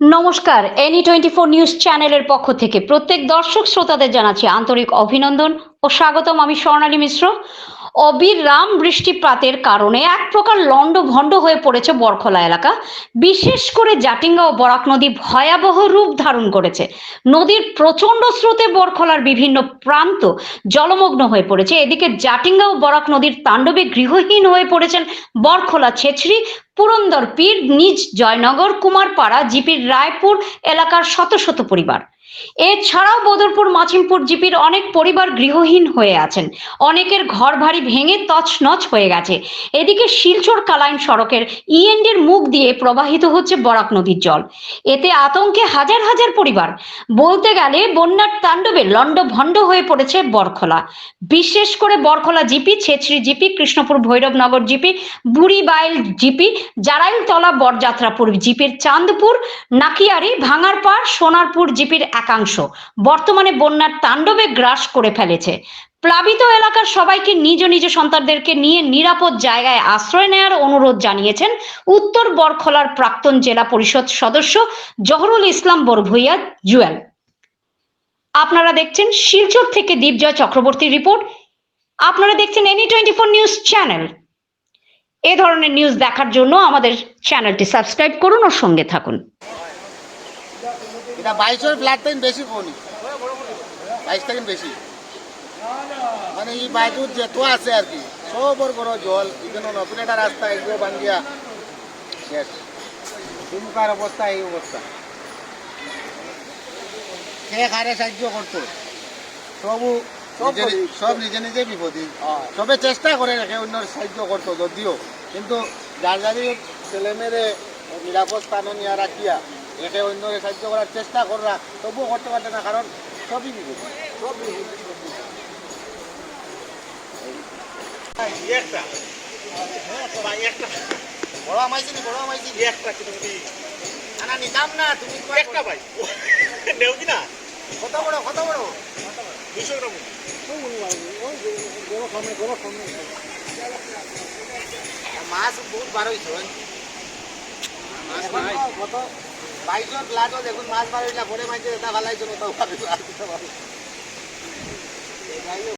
নমস্কার any twenty four news চ্যানেলের পক্ষ থেকে প্রত্যেক দর্শক শ্রোতাদের জানাচ্ছি আন্তরিক অভিনন্দন ও স্বাগতম আমি স্বর্ণালী মিশ্র। অবিরাম বৃষ্টিপাতের কারণে এক প্রকার লণ্ডভণ্ড হয়ে পড়েছে বরখলা এলাকা। বিশেষ করে জাটিঙ্গা ও বরাক নদী ভয়াবহ রূপ ধারণ করেছে। নদীর প্রচণ্ড স্রোতে বরখলার বিভিন্ন প্রান্ত জলমগ্ন হয়ে পড়েছে। এদিকে জাটিঙ্গা ও বরাক নদীর তাণ্ডবে গৃহহীন হয়ে পড়েছেন বরখলা ছেছড়ি পুরন্দর পীর, নিজ জয়নগর, কুমারপাড়া, জিপির রায়পুর এলাকার শত শত পরিবার। এছাড়াও বদরপুর মাছিমপুর জিপির অনেক পরিবার গৃহহীন হয়ে আছেন। অনেকের ঘর বাড়ি ভেঙে তছনছ হয়ে গেছে। এদিকে শিলচর কালাইন সড়কের ইএনডির মুখ দিয়ে প্রবাহিত হচ্ছে বরাক নদীর জল। এতে আতঙ্কে হাজার হাজার পরিবার। বলতে গেলে বন্যার তাণ্ডবে লণ্ডভণ্ড হয়ে পড়েছে বরখোলা। বিশেষ করে Borkhola GP, Chhechhri GP, Krishnapur Bhairabnagar GP, Buribail GP, Jarailtala Borjatrapur জিপির চাঁদপুর, নাকিয়ারি, ভাঙারপাড়, সোনারপুর জিপির একাংশ। বর্তমানে বন্যার তাণ্ডবে গ্রাস করে ফেলেছে। প্লাবিত এলাকার সবাইকে নিজ নিজ সন্তানদেরকে নিয়ে নিরাপদ জায়গায় আশ্রয় নেওয়ার অনুরোধ জানিয়েছেন উত্তর বরখলার প্রাক্তন জেলা পরিষদ সদস্য জহরুল ইসলাম বরভুইয়া জুয়েল। আপনারা দেখছেন শিলচর থেকে দীপজয় চক্রবর্তী রিপোর্ট। আপনারা দেখছেন any twenty four news channel. এ ধরনের নিউজ দেখার জন্য আমাদের চ্যানেলটি সাবস্ক্রাইব করুন ও সঙ্গে থাকুন। এটা বাইশের ফ্ল্যাট থেকে বেশি কোনি? বাইশ থেকে বেশি? মানে এই বাইজুর যেত আছে আর কি সবর বড় জল এখানে নতুন একটা রাস্তা এগুলো ভাঙ্গিয়া শেষ। দুমকার অবস্থা এই অবস্থা। কে কারে সাহায্য করতো। সবু সব নিজে নিজে বিপদী। সবে চেষ্টা করে রেখে অন্য সাহায্য করতো যদিও। কিন্তু যার যারি ছেলে মেয়েরে নিরাপদ স্থানে নিয়ে রাখিয়া একে অন্য সাহায্য করার চেষ্টা করা তবুও করতে পারছে না কারণ সবই বিপদ সব একটা। ভাই একটা। বড় আমাইছি নি বড় আমাইছি একটা কিন্তু না নিতাম না তুমি একটা ভাই। নেও কি না? কত বড় কত বড়? দুশো গ্রাম। মাছ বহুত বার হয়েছে কত? বাইশর ফ্ল্যাটও দেখুন মাছ হইলা পরে মাছ এটা ভালো হয়েছে তাও ভালো